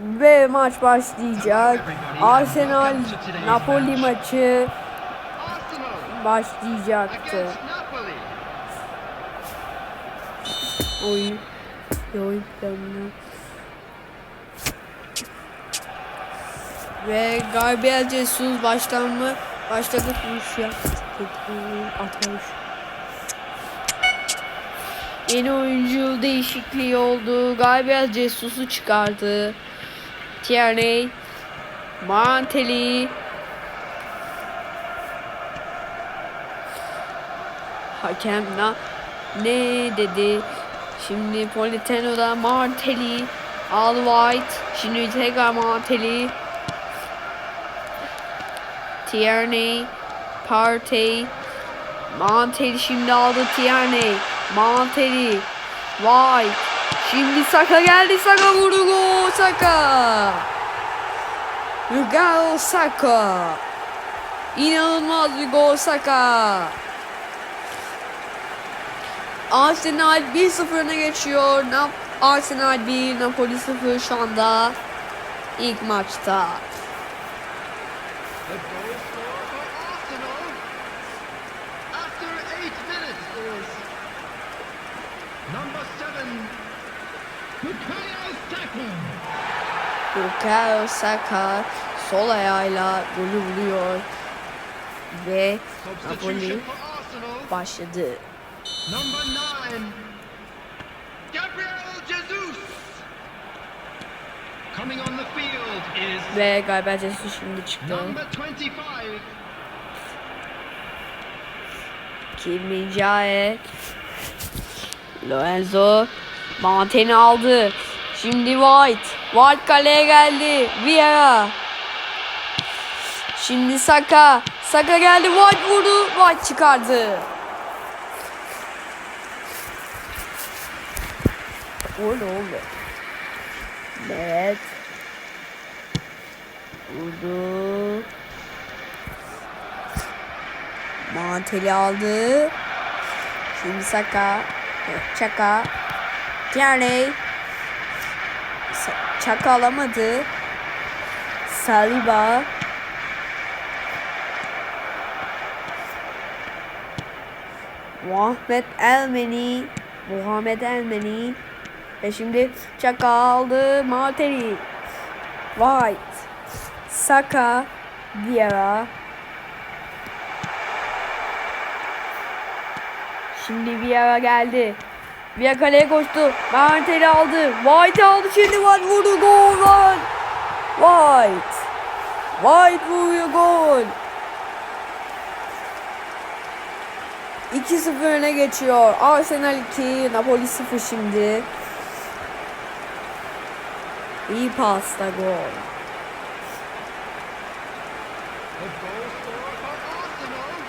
Ve maç başlayacak. Arsenal Napoli maçı başlayacaktı. Oyun. Oyun planı. Ve Gabriel Jesus baştan mı? Başladık vuruş. Atmış. Yeni oyuncu değişikliği oldu. Gabriel Jesus'u çıkardı. Tierney, Mantelli, Hakem na ne dedi? Şimdi Politano'da Martelli, Al White, şimdi tekrar Martelli, Tierney, Partey, Mantelli şimdi aldı Tierney, Mantelli, White, şimdi Saka geldi Saka vurdu gol Saka. Bukayo Saka. İnanılmaz bir gol Saka. Arsenal 1-0 öne geçiyor. Arsenal 1, Napoli 0 şu anda ilk maçta. Bukayo Saka. Sol ayağıyla golü vuruyor ve Napoli başladı. nine, Gabriel Jesus. Coming on the field is Ve galiba Jesus şimdi çıktı. number 25, Kim Min-jae, Lorenzo Montaigne aldı. Şimdi White. White kaleye geldi. Vieira. Şimdi Saka. Saka geldi. White vurdu. White çıkardı. Oldu oldu. Evet. Vurdu. Manteli aldı. Şimdi Saka. Çaka. Tierney. Çaka alamadı. Saliba. Muhammed Elmeni. Muhammed Elmeni. Ve şimdi Çaka aldı. Martelli. White. Saka. Vieira. Şimdi Vieira geldi. Vieira kaleye koştu. Martelli aldı. White aldı. Şimdi White vurdu. Gol var. White. White vuruyor gol. 2-0 öne geçiyor. Arsenal 2, Napoli 0 şimdi. İyi pasta gol. the goal scorer for Arsenal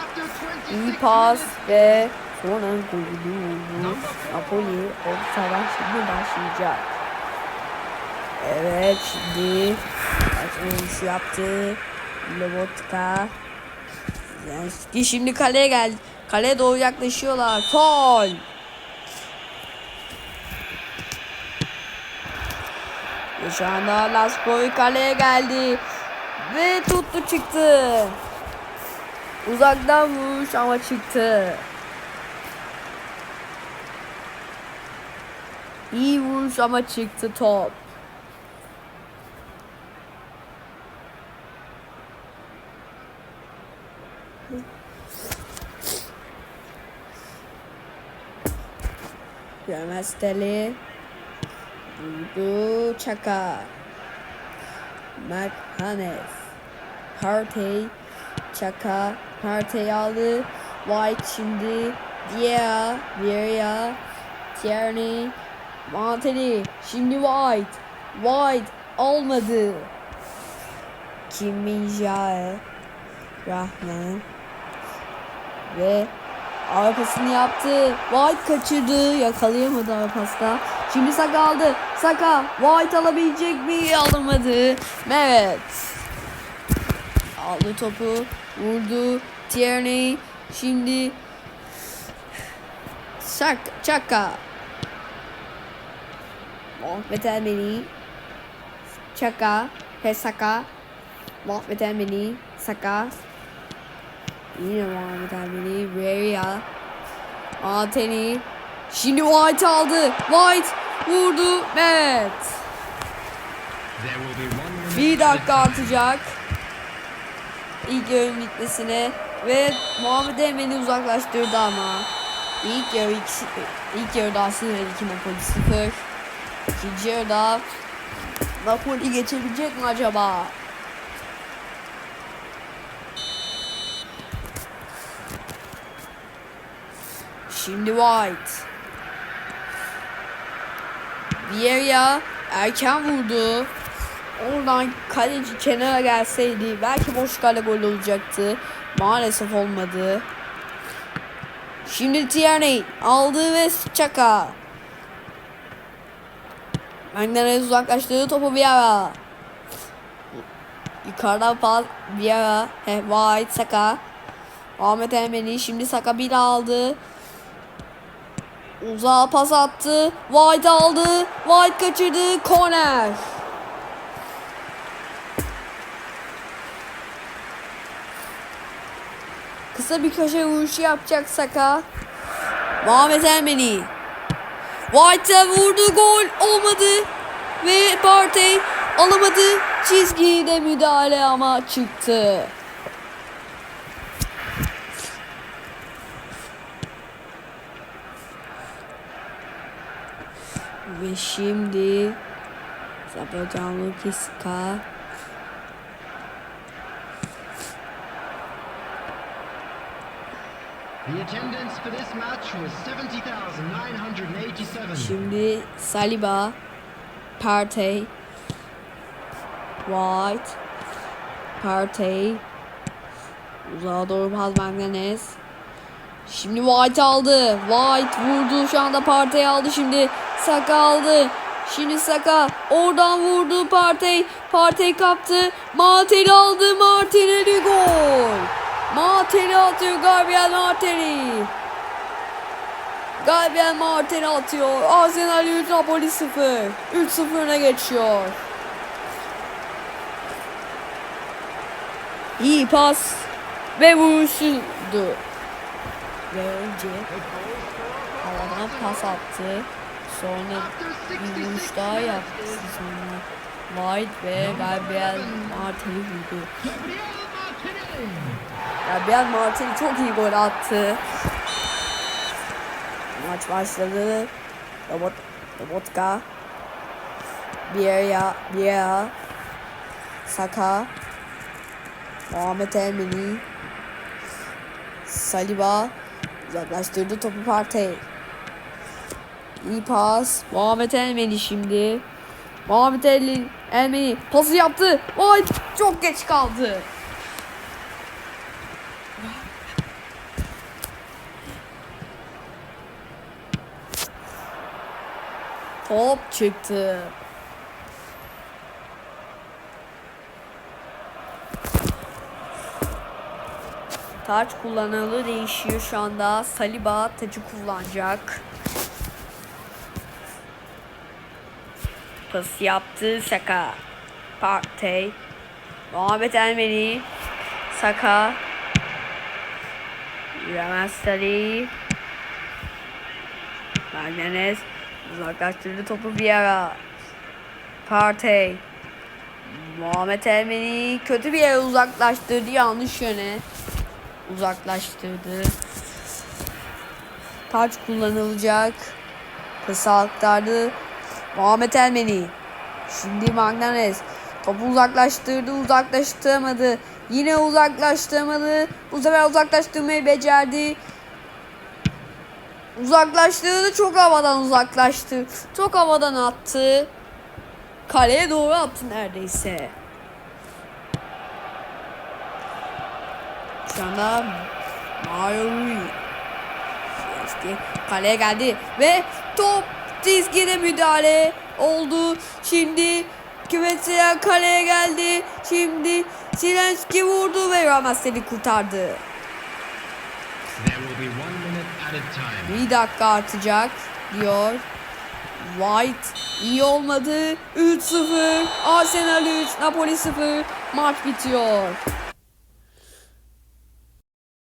after 26 İyi pas ve sonra vurdu. Napoli ortadan şimdi başlayacak. Evet şimdi açılışı yaptı. Lobotka. Zelenski şimdi kaleye geldi. Kaleye doğru yaklaşıyorlar. Gol. Ve şu anda Laskoy kaleye geldi. Ve tuttu çıktı. Uzaktan vuruş ama çıktı. İyi vuruş ama çıktı top. Görmez Teli. Vurdu Çaka. Mert Hanes. Partey. Çaka. Partey aldı. White şimdi. Dia. Vieira. Tierney. Mantelli. Şimdi White. White. Olmadı. Kim Min-jae. Rahman. Ve arkasını yaptı. White kaçırdı. Yakalayamadı arkasında. Şimdi Saka aldı. Saka. White alabilecek mi? Alamadı. Mehmet. Aldı topu. Vurdu. Tierney. Şimdi Şak, Çaka. Muhammed Elmeni. Çaka. Hesaka. Muhammed Elmeni. Saka. Yine Muhammed Elmeni. Veria. Anteni. Şimdi White aldı. White vurdu. Evet. Bir dakika artacak. İlk yarının bitmesine ve Muhammed Emen'i uzaklaştırdı ama. İlk yarı ikisi, ilk yarıda aslında iki Napoli 0. İkinci yarıda Napoli geçebilecek mi acaba? Şimdi White. Vieira erken vurdu. Oradan kaleci kenara gelseydi belki boş kale gol olacaktı. Maalesef olmadı. Şimdi Tierney aldı ve Çaka. Magdanez uzaklaştırdı topu Vieira. Yukarıdan pas Vieira. He, White Saka. Ahmet Elmeni şimdi Saka bir aldı. Uzağa pas attı. White aldı. White kaçırdı. Corner. Kısa bir köşe vuruşu yapacak Saka. Muhammed Elmeni. White'e vurdu gol olmadı. Ve Partey alamadı. Çizgide müdahale ama çıktı. Ve şimdi Zabacan Lukiska Şimdi Saliba Partey White Partey Uzağa doğru pas Magnanes Şimdi White aldı. White vurdu şu anda Partey aldı. Şimdi Saka aldı. Şimdi Saka oradan vurdu Partey. Partey kaptı. Martel'i aldı. Martinelli gol Martel'i atıyor Gabriel Martelli Gabriel Martinelli atıyor. Arsenal 3 Napoli 0. 3-0 öne geçiyor. İyi pas ve vuruşuydu. Ve önce havadan pas attı. Sonra bir vuruş daha yaptı. Sonra White ve Gabriel Martinelli vurdu. Gabriel Martinelli çok iyi gol attı. Maç başladı. Robot, Robotka. Bieria, Bieria. Saka. Muhammed Elmeni. Saliba. Uzaklaştırdı topu Partey. İyi pas. Muhammed Elmeni şimdi. Muhammed Elmeni, Elmeni pası yaptı. Vay çok geç kaldı. Top çıktı. Taç kullanılı değişiyor şu anda. Saliba tacı kullanacak. Pas yaptı Saka. Partey. Muhammed Elmeni. Saka. Ramastari. Magnanes. Uzaklaştırdı topu Vieira. Partey. Muhammed Elmeni kötü bir yere uzaklaştırdı yanlış yöne. Uzaklaştırdı. Taç kullanılacak. Kısa aktardı. Muhammed Elmeni. Şimdi Magnanes. Topu uzaklaştırdı. Uzaklaştıramadı. Yine uzaklaştıramadı. Bu sefer uzaklaştırmayı becerdi. Uzaklaştırdı. Çok havadan uzaklaştı. Çok havadan attı. Kaleye doğru attı neredeyse. Şu anda Mario Rui. Kaleye geldi ve top çizgide müdahale oldu. Şimdi Küvetselen kaleye geldi. Şimdi Silenski vurdu ve Ramazeli kurtardı. Bir dakika artacak diyor. White İyi olmadı. 3-0. Arsenal 3, Napoli 0. Maç bitiyor.